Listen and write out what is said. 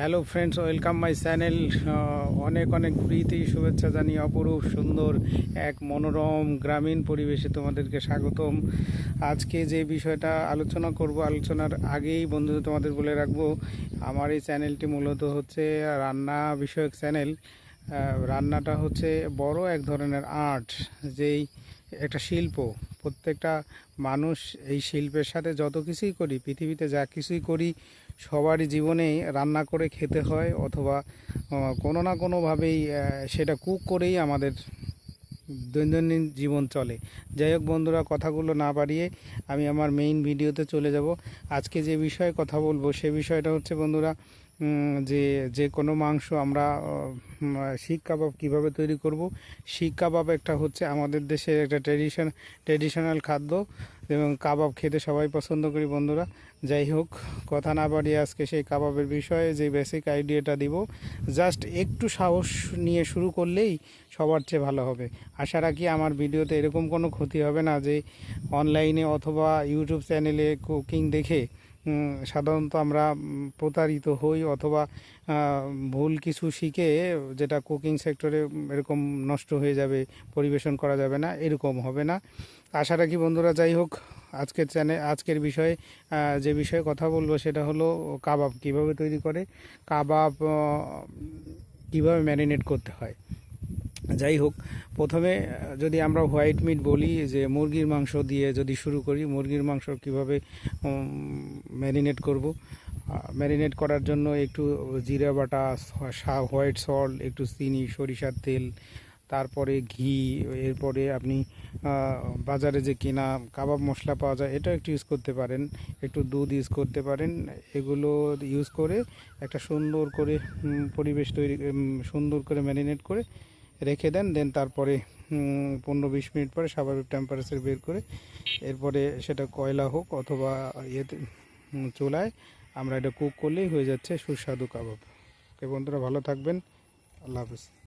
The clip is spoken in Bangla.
Hello friends welcome my channel অনেক অনেক প্রীতি, শুভেচ্ছা জানি অপরূপ, সুন্দর এক মনোরম গ্রামীণ পরিবেশে তোমাদেরকে স্বাগতম। আজকে যে বিষয়টা আলোচনা করব, আলোচনার আগেই বন্ধু তোমাদের বলে রাখব, আমার এই চ্যানেলটি মূলত হচ্ছে রান্না বিষয়ক চ্যানেল রান্নাটা হচ্ছে বড় এক ধরনের আর্ট, যেই একটা শিল্প। প্রত্যেকটা মানুষ এই শিল্পের সাথে যত কিছুই করি, পৃথিবীতে যা কিছুই করি, সবারই জীবনে রান্না করে খেতে হয়, অথবা কোনো না কোনোভাবেই সেটা কুক করেই আমাদের দৈনন্দিন জীবন চলে। যাই হোক বন্ধুরা, কথাগুলো না বাড়িয়ে আমি আমার মেইন ভিডিওতে চলে যাব। আজকে যে বিষয়ে কথা বলব, সে বিষয়টা হচ্ছে বন্ধুরা যে যে কোনো মাংস আমরা শিক কাবাব কীভাবে তৈরি করব, শিক কাবাব একটা হচ্ছে আমাদের দেশের একটা ট্রেডিশন ট্রেডিশনাল খাদ্য। এবং কাবাব খেতে সবাই পছন্দ করি বন্ধুরা। যাই হোক, কথা না বাড়িয়ে আজকে সেই কাবাবের বিষয়ে যে বেসিক আইডিয়াটা দিব জাস্ট একটু সাহস নিয়ে শুরু করলেই সবার চেয়ে ভালো হবে। আশা রাখি আমার ভিডিওতে এরকম কোনো ক্ষতি হবে না যে অনলাইনে অথবা ইউটিউব চ্যানেলে কুকিং দেখে সাধারণত আমরা প্রতারিত হই অথবা ভুল কিছু শিখে যেটা কুকিং সেক্টরে এরকম নষ্ট হয়ে যাবে, পরিবেশন করা যাবে না, এরকম হবে না। আশা রাখি বন্ধুরা, যাই হোক, আজকের চ্যানেল আজকের বিষয়ে যে বিষয়ে কথা বলব সেটা হলো কাবাব কীভাবে তৈরি করে, কাবাব কীভাবে ম্যারিনেট করতে হয়। যাই হোক, প্রথমে যদি আমরা হোয়াইট মিট বলি যে মুরগির মাংস দিয়ে যদি শুরু করি, মুরগির মাংস কীভাবে ম্যারিনেট করব? ম্যারিনেট করার জন্য একটু জিরা বাটা হোয়াইট সল্ট, একটু চিনি, সরিষার তেল, তারপরে ঘি, এরপরে আপনি বাজারে যে কেনা কাবাব মশলা পাওয়া যায়, এটা একটু ইউজ করতে পারেন। একটু দুধ ইউজ করতে পারেন। এগুলো ইউজ করে একটা সুন্দর করে পরিবেশ তৈরি সুন্দর করে ম্যারিনেট করে রেখে দেন দেন তারপরে পনেরো বিশ মিনিট পরে স্বাভাবিক টেম্পারেচার বের করে এরপরে সেটা কয়লা হোক অথবা ইয়েতে চুলায় আমরা এটা কুক করলেই হয়ে যাচ্ছে সুস্বাদু কাবাব। ওকে বন্ধুরা ভালো থাকবেন, আল্লাহ হাফিজ।